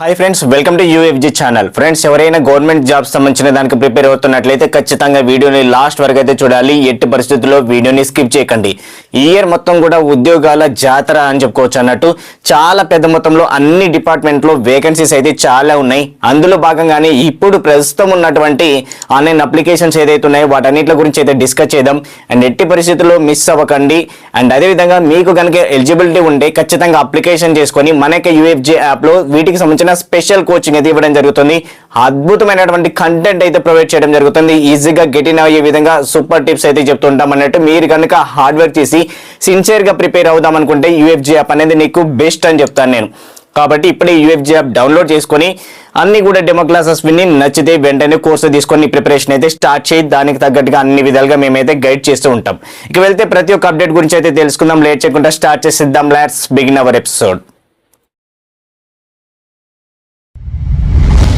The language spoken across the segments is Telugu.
Hi friends welcome to UFG channel friends ఎవరైనా గవర్నమెంట్ జాబ్స్ సంబంధించిన దానికి ప్రిపేర్ అవుతున్నట్లయితే ఖచ్చితంగా వీడియోని లాస్ట్ వరకు అయితే చూడాలి. ఎట్టి పరిస్థితుల్లో వీడియోని స్కిప్ చేయకండి. ఈ ఇయర్ మొత్తం కూడా ఉద్యోగాల జాతర అని చెప్పుకోవచ్చు అన్నట్టు. చాలా పెద్ద మొత్తంలో అన్ని డిపార్ట్మెంట్లో వేకెన్సీస్ అయితే చాలా ఉన్నాయి. అందులో భాగంగానే ఇప్పుడు ప్రస్తుతం ఉన్నటువంటి ఆన్లైన్ అప్లికేషన్స్ ఏదైతే ఉన్నాయో వాటన్నిటి గురించి అయితే డిస్కస్ చేద్దాం. అండ్ ఎట్టి పరిస్థితుల్లో మిస్ అవ్వకండి. అండ్ అదేవిధంగా మీకు కనుక ఎలిజిబిలిటీ ఉంటే ఖచ్చితంగా అప్లికేషన్ చేసుకొని మనకి యూఎఫ్జే యాప్లో వీటికి సంబంధించిన స్పెషల్ కోచింగ్ అయితే ఇవ్వడం జరుగుతుంది. అద్భుతమైనటువంటి కంటెంట్ అయితే ప్రొవైడ్ చేయడం జరుగుతుంది. ఈజీగా గెట్ ఇన్ అయ్యే విధంగా సూపర్ టిప్స్ అయితే చెప్తుంటాం అన్నట్టు. మీరు కనుక హార్డ్ వర్క్ చేసి సిన్సియర్గా ప్రిపేర్ అవుదాం అనుకుంటే యూఎఫ్జే యాప్ అనేది నీకు బెస్ట్ అని చెప్తాను నేను. కాబట్టి ఇప్పుడే యూఎఫ్జీ యాప్ డౌన్లోడ్ చేసుకొని అన్ని కూడా డెమో క్లాసెస్ విని నచ్చితే వెంటనే కోర్సు తీసుకొని ప్రిపరేషన్ అయితే స్టార్ట్ చేయి. దానికి తగ్గట్టుగా అన్ని విధాలుగా మేమైతే గైడ్ చేస్తూ ఉంటాం. ఇక వెళ్తే ప్రతి ఒక్క అప్డేట్ గురించి అయితే తెలుసుకుందాం. లేట్ చేయకుండా స్టార్ట్ చేసిద్దాం. Let's begin our episode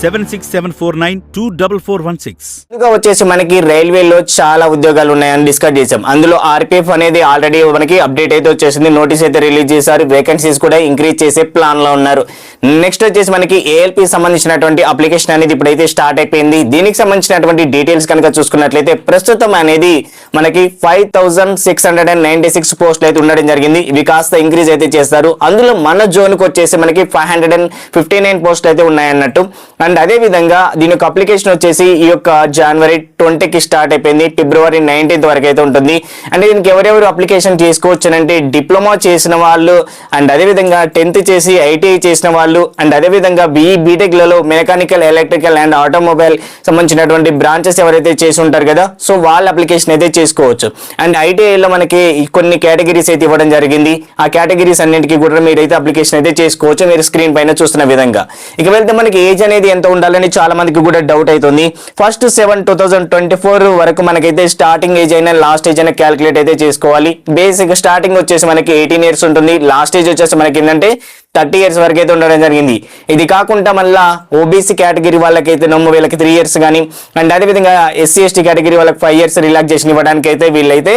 Seven six seven four nine two double four one six. ముందుగా వచ్చేసి మనకి రైల్వేలో చాలా ఉద్యోగాలు ఉన్నాయని డిస్కస్ చేసాం అందులో ఆర్పిఎఫ్ అనేది ఆల్రెడీ మనకి అప్డేట్ అయితే వచ్చేసింది. నోటీస్ అయితే రిలీజ్ చేశారు. వేకెన్సీస్ కూడా ఇంక్రీజ్ చేసే ప్లాన్లో ఉన్నారు. నెక్స్ట్ వచ్చేసి మనకి ఏఎల్పి సంబంధించినటువంటి అప్లికేషన్ అనేది ఇప్పుడైతే స్టార్ట్ అయిపోయింది. దీనికి సంబంధించినటువంటి డీటెయిల్స్ కనుక చూసుకున్నట్లయితే ప్రస్తుతం అనేది మనకి five thousand six hundred and ninety six పోస్టులు అయితే ఉండడం జరిగింది. ఇవి కాస్త ఇంక్రీజ్ అయితే చేస్తారు. అందులో మన జోన్కి వచ్చేసి మనకి five hundred and fifty nine పోస్టులు అయితే ఉన్నాయన్నట్టు. అండ్ అదే విధంగా దీని యొక్క అప్లికేషన్ వచ్చేసి ఈ యొక్క జనవరి ట్వంటీకి స్టార్ట్ అయిపోయింది. ఫిబ్రవరి నైన్టీన్త్ వరకు అయితే ఉంటుంది. అండ్ దీనికి ఎవరెవరు అప్లికేషన్ చేసుకోవచ్చు అంటే డిప్లొమా చేసిన వాళ్ళు అండ్ అదే విధంగా టెన్త్ చేసి ఐటీఐ చేసిన వాళ్ళు అండ్ అదే విధంగా బీఈ బీటెక్లలో మెకానికల్ ఎలక్ట్రికల్ అండ్ ఆటోమొబైల్ సంబంధించినటువంటి బ్రాంచెస్ ఎవరైతే చేసి ఉంటారు కదా సో వాళ్ళ అప్లికేషన్ అయితే చేసుకోవచ్చు. అండ్ ఐటీఐలో మనకి కొన్ని కేటగిరీస్ అయితే ఇవ్వడం జరిగింది. ఆ కేటగిరీస్ అన్నింటికి కూడా మీరైతే అప్లికేషన్ అయితే చేసుకోవచ్చు. మీరు స్క్రీన్ పైన చూస్తున్న విధంగా. ఇక వెళ్తే మనకి ఏజ్ అనేది ఎంత ఉండాలని చాలా మందికి కూడా డౌట్ అవుతుంది first seven two thousand twenty four వరకు మనకైతే స్టార్టింగ్ ఏజ్ అయినా లాస్ట్ ఏజ్ అయినా క్యాలిక్యులేట్ అయితే చేసుకోవాలి. బేసిక్ స్టార్టింగ్ వచ్చేసి మనకి ఎయిటీన్ ఇయర్స్ ఉంటుంది. లాస్ట్ ఏజ్ వచ్చేసి మనకి ఏంటంటే థర్టీ ఇయర్స్ వరకు అయితే ఉండడం జరిగింది. ఇది కాకుండా మళ్ళా ఓబీసీ కేటగిరీ వాళ్ళకైతే నమ్ము వీళ్ళకి త్రీ ఇయర్స్ కానీ అండ్ అదేవిధంగా ఎస్సీ ఎస్టీ కేటగిరీ వాళ్ళకి ఫైవ్ ఇయర్స్ రిలాక్సేషన్ ఇవ్వడానికి అయితే వీళ్ళైతే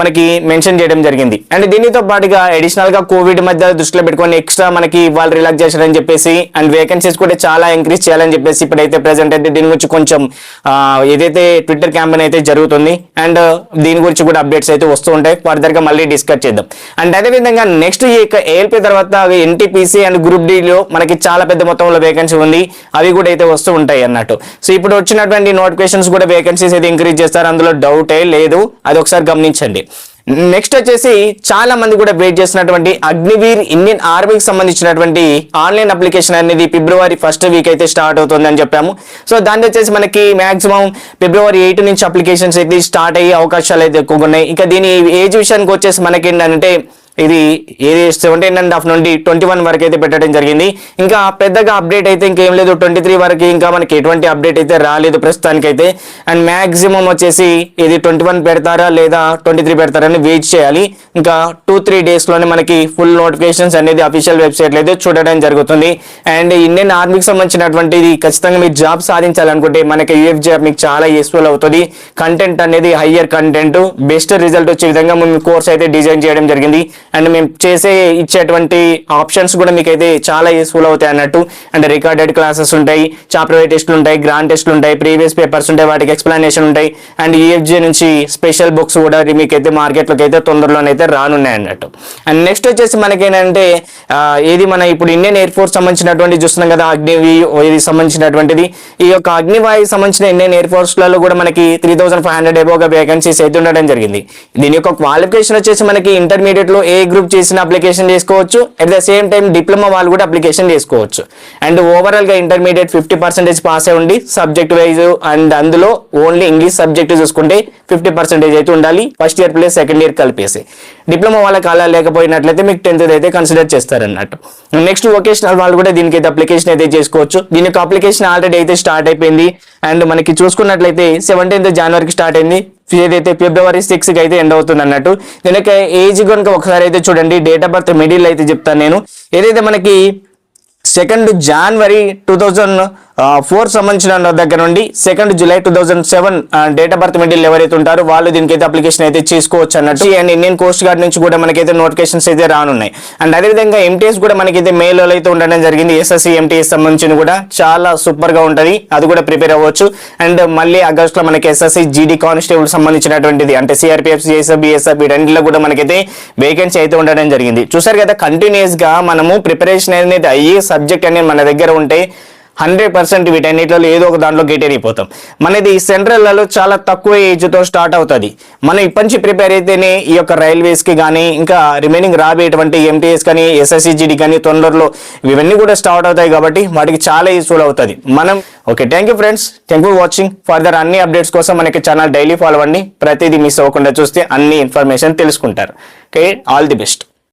మనకి మెన్షన్ చేయడం జరిగింది. అండ్ దీనితో పాటుగా అడిషనల్గా కోవిడ్ మధ్య దృష్టిలో పెట్టుకొని ఎక్స్ట్రా మనకి వాళ్ళు రిలాక్సేషన్ అని చెప్పేసి అండ్ వేకెన్సీస్ కూడా చాలా ఇంక్రీజ్ చేయాలని చెప్పేసి ఇప్పుడైతే ప్రెసెంట్ అయితే దీని గురించి కొంచెం ఏదైతే ట్విట్టర్ క్యాంపెయిన్ అయితే జరుగుతుంది అండ్ uh, దీని గురించి కూడా అప్డేట్స్ అయితే వస్తూ ఉంటాయి. ఫర్దర్గా మళ్ళీ డిస్కస్ చేద్దాం. అండ్ అదే విధంగా నెక్స్ట్ ఈ ఏఎల్పీ తర్వాత ఎన్టీపీసీ అండ్ గ్రూప్ డిలో మనకి చాలా పెద్ద మొత్తంలో వేకెన్సీ ఉంది. అవి కూడా అయితే వస్తూ ఉంటాయి అన్నట్టు. సో ఇప్పుడు వచ్చినటువంటి నోటిఫికేషన్స్ కూడా వేకెన్సీస్ అయితే ఇంక్రీజ్ చేస్తారు. అందులో డౌటే లేదు. అది ఒకసారి గమనించండి. నెక్స్ట్ వచ్చేసి చాలా మంది కూడా వెయిట్ చేసినటువంటి అగ్నివీర్ ఇండియన్ ఆర్మీకి సంబంధించినటువంటి ఆన్లైన్ అప్లికేషన్ అనేది ఫిబ్రవరి ఫస్ట్ వీక్ అయితే స్టార్ట్ అవుతుంది అని చెప్పాము. సో దాని వచ్చేసి మనకి మాక్సిమం ఫిబ్రవరి ఎయిట్ నుంచి అప్లికేషన్స్ అయితే స్టార్ట్ అయ్యే అవకాశాలు అయితే ఎక్కువగా ఉన్నాయి. ఇక దీని ఏజ్ విషయానికి వచ్చేసి మనకి ఏంటంటే ఇది ఏది సెవెంటీన్ అండ్ హాఫ్ నుండి ట్వంటీ వన్ వరకు అయితే పెట్టడం జరిగింది. ఇంకా పెద్దగా అప్డేట్ అయితే ఇంకేం లేదు. ట్వంటీ త్రీ వరకు ఇంకా మనకి ఎటువంటి అప్డేట్ అయితే రాలేదు ప్రస్తుతానికైతే. అండ్ మ్యాక్సిమం వచ్చేసి ఇది ట్వంటీ వన్ పెడతారా లేదా ట్వంటీ త్రీ పెడతారా అని వెయిట్ చేయాలి. ఇంకా టూ త్రీ డేస్లోనే మనకి ఫుల్ నోటిఫికేషన్స్ అనేది అఫీషియల్ వెబ్సైట్లో అయితే చూడడం జరుగుతుంది. అండ్ ఇండియన్ ఆర్మీకి సంబంధించినటువంటిది ఖచ్చితంగా మీరు జాబ్ సాధించాలనుకుంటే మనకి యూఎఫ్ జాబ్ మీకు చాలా యూస్ఫుల్ అవుతుంది. కంటెంట్ అనేది హయ్యర్ కంటెంట్ బెస్ట్ రిజల్ట్ వచ్చే విధంగా మేము కోర్స్ అయితే డిజైన్ చేయడం జరిగింది. అండ్ మేము చేసే ఇచ్చేటువంటి ఆప్షన్స్ కూడా మీకు అయితే చాలా యూస్ఫుల్ అవుతాయి అన్నట్టు. అండ్ రికార్డెడ్ క్లాసెస్ ఉంటాయి చాప్టర్ టెస్ట్లు ఉంటాయి గ్రాండ్ టెస్ట్లు ఉంటాయి ప్రీవియస్ పేపర్స్ ఉంటాయి వాటికి ఎక్స్ప్లెనేషన్ ఉంటాయి. అండ్ ఈఎఫ్జీ నుంచి స్పెషల్ బుక్స్ కూడా మీకు అయితే మార్కెట్లోకి అయితే తొందరలోనైతే రానున్నాయి అన్నట్టు. అండ్ నెక్స్ట్ వచ్చేసి మనకేంటంటే ఏది మన ఇప్పుడు ఇండియన్ ఎయిర్ ఫోర్స్ సంబంధించినటువంటి చూస్తున్నాం కదా అగ్నివి ఇది సంబంధించినటువంటిది. ఈ యొక్క అగ్నివాయుకి సంబంధించిన ఇండియన్ ఎయిర్ ఫోర్స్లలో కూడా మనకి త్రీ థౌసండ్ ఫైవ్ హండ్రెడ్ ఎబోగా వేకెన్సీస్ అయితే ఉండడం జరిగింది. దీని యొక్క క్వాలిఫికేషన్ వచ్చేసి మనకి ఇంటర్మీడియట్లో ఏ ఏ గ్రూప్ చేసిన అప్లికేషన్ చేసుకోవచ్చు. At the same time diploma వాళ్ళు కూడా అప్లికేషన్ చేసుకోవచ్చు. అండ్ ఓవరాల్గా ఇంటర్మీడియట్ ఫిఫ్టీ పర్సెంటేజ్ పాస్ అయి ఉండి సబ్జెక్ట్ వైజ్ అండ్ అందులో ఓన్లీ ఇంగ్లీష్ సబ్జెక్ట్ చూసుకుంటే ఫిఫ్టీ పర్సెంటేజ్ అయితే ఉండాలి. First year plus second year కలిపేసి. డిప్లొమా వాళ్ళకి అలా లేకపోయినట్లయితే మీకు టెన్త్ అయితే కన్సిడర్ చేస్తారన్నట్టు. నెక్స్ట్ వొకేషనల్ వాళ్ళు కూడా దీనికి అయితే అప్లికేషన్ అయితే చేసుకోవచ్చు. దీని యొక్క అప్లికేషన్ ఆల్రెడీ అయితే స్టార్ట్ అయిపోయింది. అండ్ మనకి చూసుకున్నట్లయితే సెవెంటీన్త్ జనవరికి స్టార్ట్ అయింది. ఏదైతే ఫిబ్రవరి సిక్స్కి అయితే ఎండ్ అవుతుంది అన్నట్టు. దీనికి ఏజ్ కనుక ఒకసారి అయితే చూడండి డేట్ ఆఫ్ బర్త్ మిడిల్ అయితే చెప్తాను నేను. ఏదైతే మనకి second January two thousand four సంబంధించిన దగ్గర నుండి second July two thousand seven date of birth middle ఎవరైతే ఉంటారో వాళ్ళు దీనికి అయితే అప్లికేషన్ అయితే చేసుకోవచ్చు అన్నట్టు. అండ్ ఇండియన్ కోస్ట్ గార్డ్ నుంచి కూడా మనకైతే నోటిఫికేషన్స్ అయితే రానున్నాయి. అండ్ అదేవిధంగా ఎంటీఎస్ కూడా మనకైతే మేలో అయితే ఉండడం జరిగింది. ఎస్ఎస్సి ఎంటీఎస్ సంబంధించిన కూడా చాలా సూపర్గా ఉంటది. అది కూడా ప్రిపేర్ అవ్వచ్చు. అండ్ మళ్ళీ ఆగస్ట్లో మనకి ఎస్ఎస్సి జీడీ కానిస్టేబుల్ సంబంధించినటువంటిది అంటే సిఆర్పిఎఫ్ సిఎస్ఎఫ్ బిఎస్ఎఫ్ వీటన్నిటిలో కూడా మనకైతే వేకెన్సీ అయితే ఉండడం జరిగింది. చూసారు కదా కంటిన్యూస్గా మనము ప్రిపరేషన్ అనేది అయ్యే సబ్జెక్ట్ అనేది మన దగ్గర ఉంటే హండ్రెడ్ పర్సెంట్ వీటన్నిటిలో ఏదో ఒక దాంట్లో గెట్ అయిపోతాం. మనది సెంట్రల్లలో చాలా తక్కువ ఏజ్తో స్టార్ట్ అవుతుంది. మనం ఇప్పటి నుంచి ప్రిపేర్ అయితేనే ఈ యొక్క రైల్వేస్కి కానీ ఇంకా రిమైనింగ్ రాబోయేటువంటి ఎంటీఎస్ కానీ ఎస్ఎస్సిజిడి కానీ తొందరలో ఇవన్నీ కూడా స్టార్ట్ అవుతాయి కాబట్టి వాటికి చాలా యూస్ఫుల్ అవుతుంది. మనం okay thank you friends thank you watching further అన్ని అప్డేట్స్ కోసం మనకి ఛానల్ డైలీ ఫాలో అవ్వండి. ప్రతిదీ మిస్ అవ్వకుండా చూస్తే అన్ని ఇన్ఫర్మేషన్ తెలుసుకుంటారు. Okay all the best